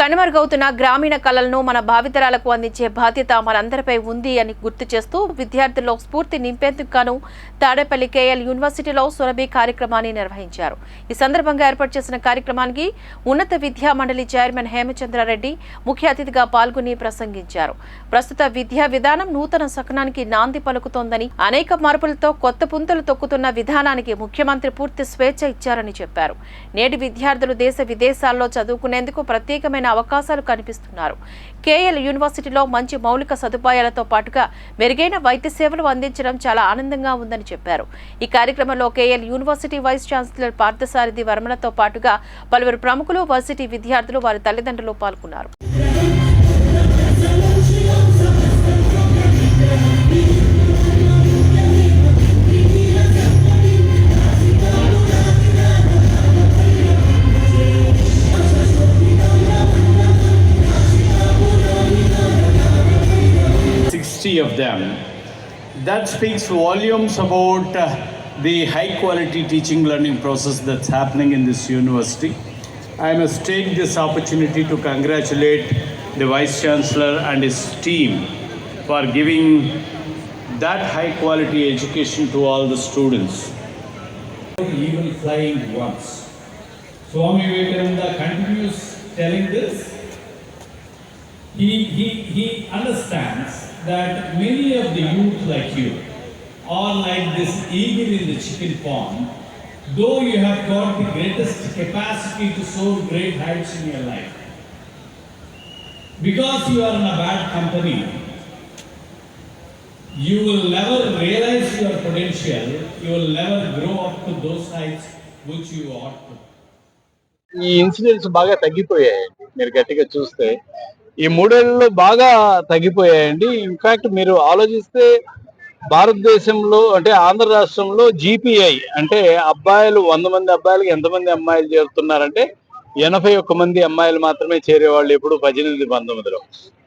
కనుమరుగవుతున్న గ్రామీణ కళలను మన భావితరాలకు అందించే బాధ్యత మనందరిపై ఉంది అని గుర్తు చేస్తూ విద్యార్థుల్లో స్ఫూర్తి నింపేందుకు గాను తాడేపల్లి కేఎల్ యూనివర్సిటీలో సురభి కార్యక్రమాన్ని నిర్వహించారు. ఈ సందర్భంగా ఏర్పాటు చేసిన కార్యక్రమానికి ఉన్నత విద్యా మండలి చైర్మన్ హేమచంద్రారెడ్డి ముఖ్య అతిథిగా పాల్గొని ప్రసంగించారు. ప్రస్తుత విద్యా విధానం నూతన శకనానికి నాంది పలుకుతోందని అనేక మార్పులతో కొత్త పుంతలు తొక్కుతున్న విధానానికి ముఖ్యమంత్రి పూర్తి స్వేచ్ఛ ఇచ్చారని చెప్పారు. నేటి విద్యార్థులు దేశ విదేశాల్లో చదువుకునేందుకు ప్రత్యేకమైన అవకాశాలు కనిపిస్తున్నారు. కేఎల్ యూనివర్సిటీలో మంచి మౌలిక సదుపాయాలతో పాటుగా మెరుగైన వైద్య సేవలు అందించడం చాలా ఆనందంగా ఉందని చెప్పారు. ఈ కార్యక్రమంలో KL university vice chancellor Parthasarathy వర్మలతో పాటుగా పలువురు ప్రముఖులు వర్సిటీ విద్యార్థులు వారి తల్లిదండ్రులు పాల్గొన్నారు. Of them. That speaks volumes about uh, the high quality teaching learning process that's happening in this university. I must take this opportunity to congratulate the Vice Chancellor and his team for giving that high quality education to all the students. Even flying once. Swami Vivekananda continues telling this He, he, he understands that many of the youth like you are like this eagle in the chicken pond, though you have got the greatest capacity to soar great heights in your life. Because you are in a bad company, you will never realize your potential, you will never grow up to those heights which you ought to. ఈ incidents బాగా తగ్గిపోయాయండి మీరు గట్టిగా చూస్తే ఈ మూడేళ్ళలో బాగా తగ్గిపోయాయండి. In fact మీరు ఆలోచిస్తే భారతదేశంలో అంటే ఆంధ్ర రాష్ట్రంలో జీపీఐ అంటే అబ్బాయిలు వంద మంది అబ్బాయిలకు ఎంతమంది అమ్మాయిలు చేరుతున్నారంటే ఎనభై ఒక్క మంది అమ్మాయిలు మాత్రమే చేరేవాళ్ళు ఎప్పుడు పద్దెనిమిది పంతొమ్మిదిలో.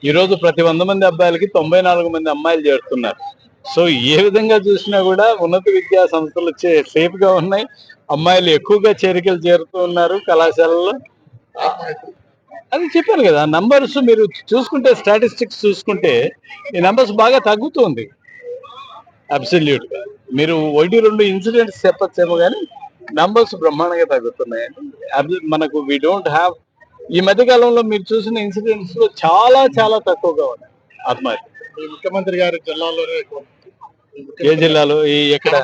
ఈరోజు ప్రతి వంద మంది అబ్బాయిలకి తొంభై నాలుగు మంది అమ్మాయిలు చేరుతున్నారు. సో ఏ విధంగా చూసినా కూడా ఉన్నత విద్యా సంస్థలు సేఫ్గా ఉన్నాయి. అమ్మాయిలు ఎక్కువగా చేరికలు చేరుతూ ఉన్నారు కళాశాలలో అది చెప్పాను కదా నంబర్స్ మీరు చూసుకుంటే స్టాటిస్టిక్స్ చూసుకుంటే ఈ నంబర్స్ బాగా తగ్గుతుంది. అబ్సల్యూట్గా. మీరు ఒకటి రెండు ఇన్సిడెంట్స్ చెప్పచ్చేమో కానీ నంబర్స్ బ్రహ్మాండంగా తగ్గుతున్నాయండి మనకు వి డోంట్ హ్యావ్ ఈ మధ్య కాలంలో మీరు చూసిన ఇన్సిడెంట్స్లో చాలా చాలా తక్కువగా ఉన్నాయి. ఆత్మహత్య. ముఖ్యమంత్రి గారి జిల్లాలోనే ఏ జిల్లాలో? ఈ ఎక్కడ?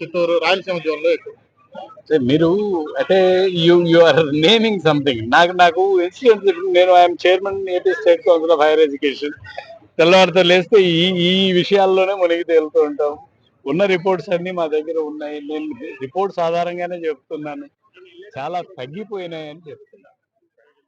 చిత్తూరు రాయలసీమ జిల్లాలో ఎక్కువ. మీరు అంటే you you are naming something నాకు నాకు ఇన్సిడెంట్స్ నేను I'm chairman AP state council of higher education తెల్లవారితో లేస్తే ఈ ఈ విషయాల్లోనే మునిగి తేలుతూ ఉంటాం. ఉన్న రిపోర్ట్స్ అన్ని మా దగ్గర ఉన్నాయి. నేను రిపోర్ట్స్ ఆధారంగానే చెప్తున్నాను. చాలా తగ్గిపోయినాయని చెప్తున్నాను.